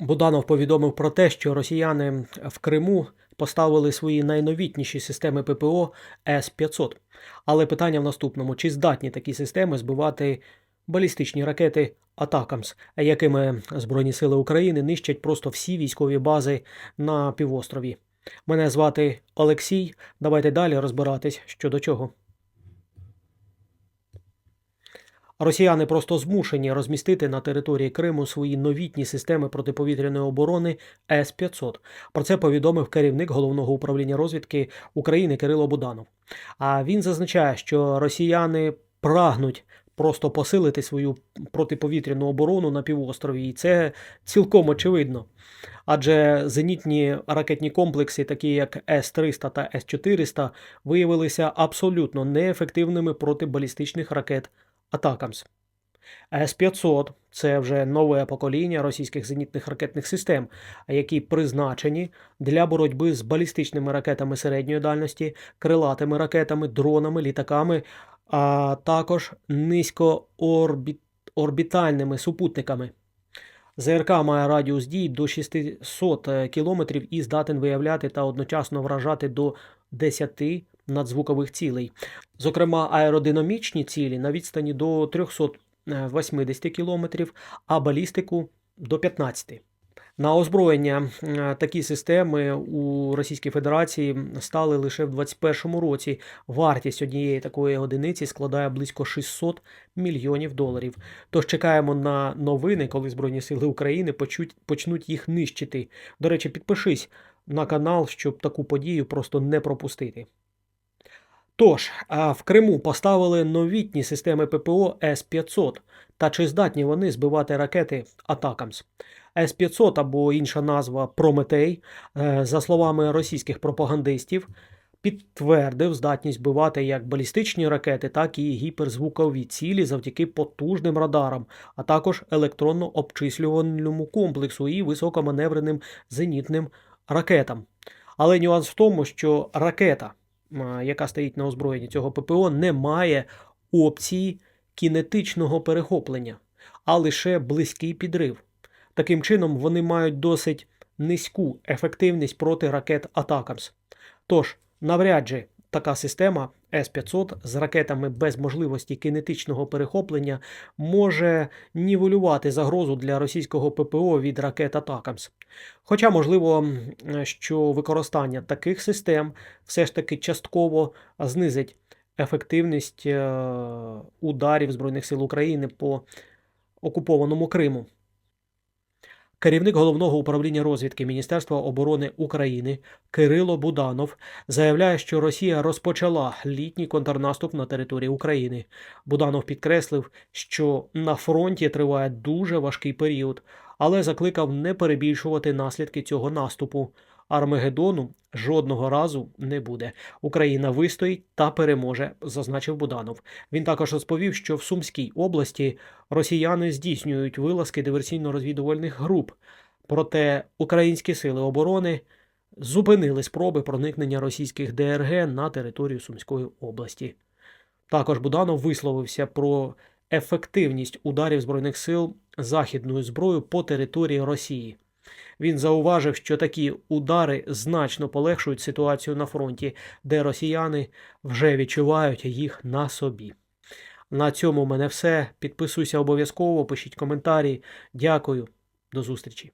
Буданов повідомив про те, що росіяни в Криму поставили свої найновітніші системи ППО С-500. Але питання в наступному: чи здатні такі системи збивати балістичні ракети Атакамс, якими Збройні Сили України нищать просто всі військові бази на півострові? Мене звати Олексій. Давайте далі розбиратись що до чого. Росіяни просто змушені розмістити на території Криму свої новітні системи протиповітряної оборони С-500. Про це повідомив керівник головного управління розвідки України Кирило Буданов. А він зазначає, що росіяни прагнуть просто посилити свою протиповітряну оборону на півострові, і це цілком очевидно. Адже зенітні ракетні комплекси, такі як С-300 та С-400, виявилися абсолютно неефективними проти балістичних ракет Атакамс. С-500 це вже нове покоління російських зенітних ракетних систем, які призначені для боротьби з балістичними ракетами середньої дальності, крилатими ракетами, дронами, літаками, а також низькоорбітальними супутниками. ЗРК має радіус дій до 600 км і здатен виявляти та одночасно вражати до 10 надзвукових цілей. Зокрема, аеродинамічні цілі на відстані до 380 км, а балістику до 15. На озброєння е, такі системи у Російській Федерації стали лише в 2021 році. Вартість однієї такої одиниці складає близько 600 мільйонів доларів. Тож чекаємо на новини, коли Збройні Сили України почуть, почнуть їх нищити. До речі, підпишись на канал, щоб таку подію просто не пропустити. Тож, а в Криму поставили новітні системи ППО С-500. Та чи здатні вони збивати ракети Атакамс? С-500 або інша назва Прометей, е, за словами російських пропагандистів, підтвердив здатність збивати як балістичні ракети, так і гіперзвукові цілі завдяки потужним радарам, а також електронно-обчислювальному комплексу і високоманевреним зенітним ракетам. Але нюанс в тому, що ракета яка стоїть на озброєнні цього ППО, не має опції кінетичного перехоплення, а лише близький підрив. Таким чином, вони мають досить низьку ефективність проти ракет Атакамс. Тож, навряд чи така система С-500 з ракетами без можливості кінетичного перехоплення може нівелювати загрозу для російського ППО від ракет Атакамс. Хоча, можливо, що використання таких систем все ж таки частково знизить ефективність е, ударів Збройних сил України по окупованому Криму. Керівник головного управління розвідки Міністерства оборони України Кирило Буданов заявляє, що Росія розпочала літній контрнаступ на території України. Буданов підкреслив, що на фронті триває дуже важкий період, але закликав не перебільшувати наслідки цього наступу. Армагеддону жодного разу не буде. Україна вистоїть та переможе, зазначив Буданов. Він також розповів, що в Сумській області росіяни здійснюють вилазки диверсійно-розвідувальних груп, проте українські сили оборони зупинили спроби проникнення російських ДРГ на територію Сумської області. Також Буданов висловився про ефективність ударів збройних сил західною зброєю по території Росії. Він зауважив, що такі удари значно полегшують ситуацію на фронті, де росіяни вже відчувають їх на собі. На цьому в мене все. Підписуйся обов'язково, пишіть коментарі. Дякую, до зустрічі.